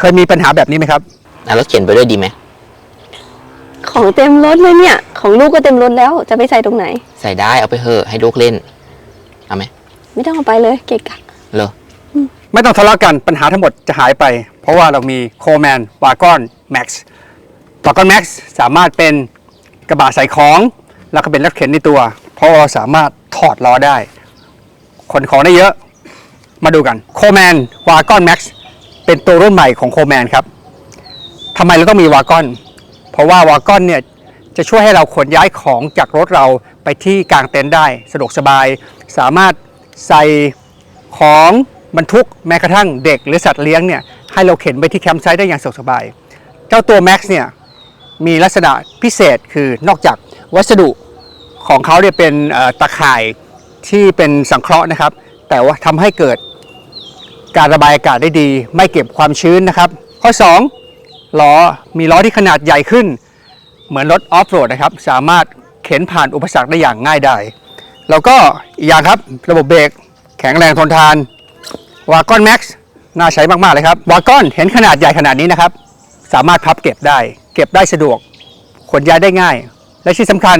เคยมีปัญหาแบบนี้ไหมครับ อะรถเข็นไปด้วยดีไหมของเต็มรถเลยเนี่ย ของลูกก็เต็มรถแล้ว จะไปใส่ตรงไหน ใส่ได้เอาไปเถอะให้ลูกเล่นเอาไหมไม่ต้องเอาไปเลยเกะกะ เหรอไม่ต้องทะเลาะกันปัญหาทั้งหมดจะหายไป เพราะว่าเรามีโคแมนวากอนแม็กซ์วากอนแม็กซ์สามารถเป็นกระบะใส่ของ แล้วก็เป็นรถเข็นในตัว เพราะเราสามารถถอดล้อได้ ขนของได้เยอะ มาดูกันโคแมนวากอนแม็กซ์ เป็นตัวรุ่นใหม่ของโคแมนครับทำไมเราต้องมีวากอน เพราะว่าวากอนเนี่ยจะช่วยให้เราขนย้ายของจากรถเราไปที่กลางเต็นท์ได้ สะดวกสบาย สามารถใส่ของบรรทุกแม้กระทั่งเด็กหรือสัตว์เลี้ยงเนี่ยให้เราเข็นไปที่แคมป์ไซต์ได้อย่างสะดวกสบาย เจ้าตัว Max เนี่ยมีลักษณะพิเศษคือนอกจากวัสดุของเขาเนี่ยเป็นตะข่ายที่เป็นสังเคราะห์นะครับ แต่ว่าทำให้เกิด การระบายอากาศได้ดี ไม่เก็บความชื้นนะครับ ข้อ 2ล้อมีล้อที่ขนาดใหญ่ขึ้น เหมือนรถออฟโรดนะครับ สามารถเข็นผ่านอุปสรรคได้อย่างง่ายดายแล้วก็อีกอย่างครับระบบเบรกแข็งแรงทนทานวากอนแม็กซ์น่าใช้มากๆเลยครับวากอนเห็นขนาดใหญ่ขนาดนี้นะครับ สามารถพับเก็บได้ เก็บได้สะดวกขนย้ายได้ง่าย และที่สำคัญ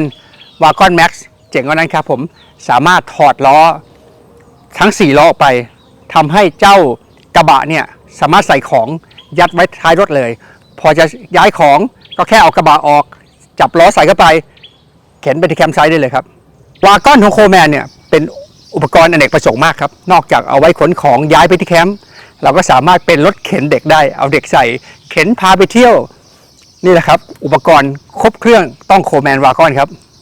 วากอนแม็กซ์เจ๋งกว่านั้นครับผมสามารถถอดล้อทั้ง 4 ล้อออกไป ทำให้เจ้ากระบะเนี่ยสามารถใส่ของยัดไว้ท้ายรถเลย พอจะย้ายของก็แค่เอากระบะออก จับล้อใส่เข้าไป เข็นไปที่แคมป์ไซต์ได้เลยครับวากอนของโคแมนเนี่ยเป็นอุปกรณ์อเนกประสงค์มากครับ นอกจากเอาไว้ขนของย้ายไปที่แคมป์เราก็สามารถเป็นรถเข็นเด็กได้ เอาเด็กใส่เข็นพาไปเที่ยว นี่แหละครับ อุปกรณ์ครบเครื่องต้องโคแมนวากอนครับ